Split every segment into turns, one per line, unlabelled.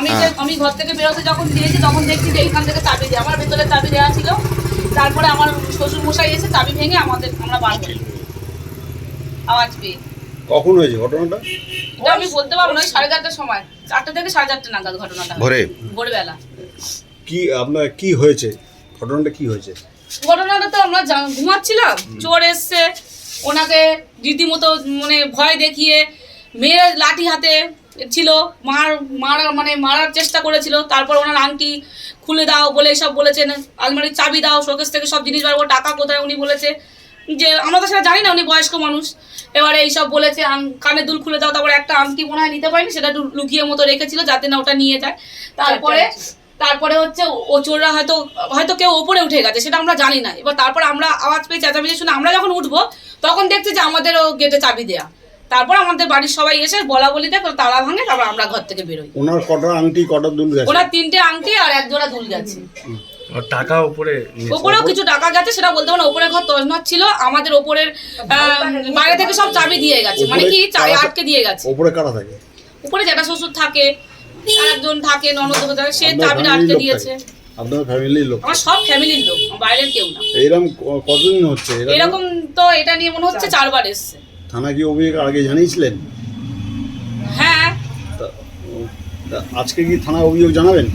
আমি যে আমি ঘর থেকে বেরোতে যখন দিয়েছি তখন দেখছি যে এইখান থেকে চাবি দেয় আমার ভেতরে চাবি দেওয়া ছিল। তারপরে আমার শ্বশুর মশাই এসে চাবি ভেঙে আমাদের আমরা বার করি। আওয়াজ পেয়ে।
কখন হয়েছে ঘটনাটা?
এটা আমি বলতে পারব না সাড়ে চারটার সময়। চারটে থেকে সাড়ে চারটে নাগাদ ঘটনাটা।
ভোরে?
ভোরবেলা।
কি আপনার কি হয়েছে? ঘটনাটা কি হয়েছে?
ঘটনাটা তো আমরা ঘুমাচ্ছিলাম। চোর এসছে ওনাকে রীতিমতো মানে ভয় দেখিয়ে মেয়ে লাঠি হাতে ছিল, মার মারা মানে মারার চেষ্টা করেছিল, তারপর ওনার আংটি খুলে দাও বলে এসব বলেছেন, আলমারির চাবি দাও, শোকেস থেকে সব জিনিস বার টাকা কোথায় উনি বলেছে। যে আমরা তো সেটা জানি না উনি বয়স্ক মানুষ। এবারে এইসব বলেছে কানে দুল খুলে দাও, তারপরে একটা আংটি মনে হয় নিতে পারিনি, সেটা লুকিয়ে মতো রেখেছিল, যাতে না ওটা নিয়ে যায়। তারপরে তারপরে হচ্ছে ও চোররা হয়তো হয়তো কেউ ওপরে উঠে গেছে, সেটা আমরা জানি না। এবার তারপর আমরা আওয়াজ পেয়ে চেঁচামেচি শুনে আমরা যখন উঠবো, তখন দেখছি যে আমাদেরও গেটে চাবি দেয়া। তারপর আমাদের বাড়ির সবাই এসে বলা বলি দেখ তালা ভাঙে তারপর আমরা ঘর থেকে বেরোই।
ওনার কটা আংটি কটা দুল গেছে?
ওনার তিনটে আংটি আর এক জোড়া দুল গেছে।
টাকা উপরে।
ওপরেও কিছু টাকা গেছে সেটা বলতে পারব না ওপরের ঘর তজনার ছিল আমাদের ওপরের বাইরে থেকে সব চাবি দিয়ে গেছে। মানে কি চা- আটকে দিয়ে গেছে।
ওপরে কারা থাকে?
উপরে যেটা শ্বশুর থাকে একজন থাকে ননদ থাকে সে চাবিটা আটকে দিয়েছে।
আপনার ফ্যামিলির লোক?
আমার সব ফ্যামিলির লোক বাইরের কেউ না।
এইরকম ক- কতদিন হচ্ছে? এরকম?
এরকম তো এটা নিয়ে মনে হচ্ছে চারবার এসছে।
থানা কি অভিযোগ আগে জানিয়েছিলেন?
হ্যাঁ।
আজকে কি থানা অভিযোগ জানাবেন?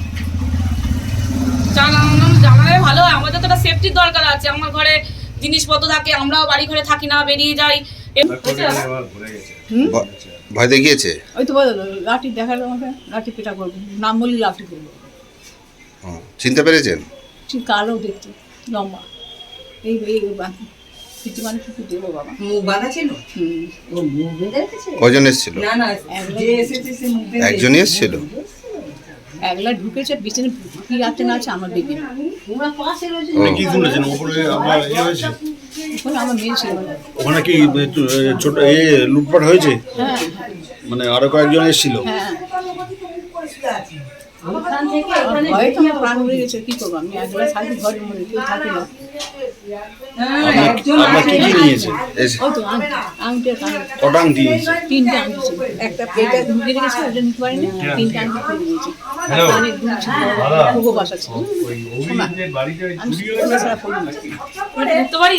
জানালে ভালো হয়। আমাদের তো একটা সেফটির দরকার আছে। আমার ঘরে জিনিসপত্র থাকে আমরাও বাড়ি ঘরে থাকি না বেরিয়ে যাই।
ভয় দেখিয়েছে?
ওই তো লাঠি দেখাল আমাকে লাঠি পেটা করব। নাম বলি লাঠি করব।
চিনতে পেরেছেন?
ঠিক কালো দেখতে লম্বা। এই এই বাকি। কিছু মানে কিছু দেবো বাবা।
মুখ বাঁধা ছিল?
হুম।
ও মুখ বেঁধে রেখেছে?
কজন এসেছিল?
না না যে এসেছে সে মুখ বেঁধে
একজনই এসেছিল?
একলা ঢুকেছে পিছনে কি আছে না আছে আমার দেখি
তোমরা পাশে রয়েছে।
কি শুনেছেন ওপরে আপনার ইয়ে হয়েছে?
ওখানে আমার মেয়ে ছিল।
ওখানে কি ছোট এ লুটপাট হয়েছে?
হ্যাঁ।
মানে আরও কয়েকজন এসেছিল?
হ্যাঁ।
ওখান থেকে
আমার ভয়ে তো আমার প্রাণ উড়ে গেছে কি করব? আমি একলা থাকি ঘরের মধ্যে কেউ থাকি না।
হ্যাঁ, একজন
আপনার কি কি নিয়েছে?
এসে-
তো আংটি আংটি আর কানের
কটা আংটি নিয়েছে?
তিনটে আংটি একটা পেটে ঢুকে রেখেছে ওটা নিতে পারিনি। তিনটে আংটি খুলে দিয়েছি কানের দুল ছিল। পুগো বাসা ছিল।
বাড়িতে
আমি সোনা ছাড়া পড়ি না
ঢুকতে পারি?